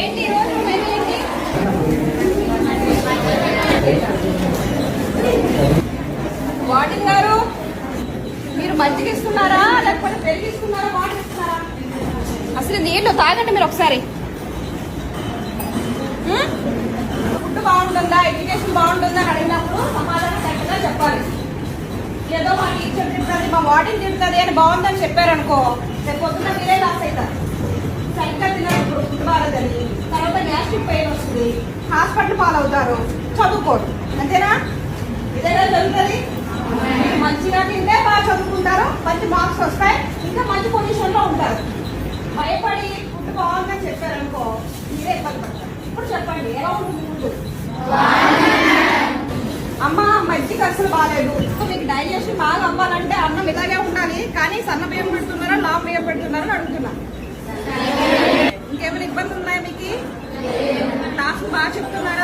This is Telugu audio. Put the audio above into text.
ఏంటి ఏంటి? వార్డెన్ గారు మీరు మజ్జిగ ఇస్తున్నారా? లేకపోతే పెళ్ళి ఇస్తున్నారా? వాటర్ ఇస్తున్నారా? అసలు నీళ్ళు తాగండి మీరు ఒకసారి. ఫుడ్ బాగుంటుందా? ఎడ్యుకేషన్ బాగుంటుందా అని అడిగినప్పుడు సమాధానం కరెక్ట్గా చెప్పాలి. ఏదో మా టీచర్ తింటుంది మా వార్డెన్ తింటుంది అని బాగుందని చెప్పారనుకో రేపు పొద్దున్న మీరే లాస్ అవుతారు. పెయిన్ వస్తుంది. హాస్పిటల్ పాలవుతారు. చదువుకోరు. అంతేనా? ఇదేనా జరుగుతుంది? మంచిగా తింటే బాగా చదువుకుంటారు. మంచి మార్క్స్ వస్తాయి. ఇంకా మంచి పొజిషన్లో ఉంటారు. భయపడి ఫుడ్ బాగుందని చెప్పారనుకో మీరే ఇబ్బంది పడతారు. ఇప్పుడు చెప్పండి ఎలా ఉంటుంది అమ్మ మజ్జిగ అసలు బాగాలేదు మీకు డైజెషన్ బాగా అవ్వాలంటే అన్నం ఇలాగే ఉండాలి. కానీ సన్న బియ్యం పెడుతున్నారా లావ్ బియ్యం పెడుతున్నారని అడుగుతున్నాను chứ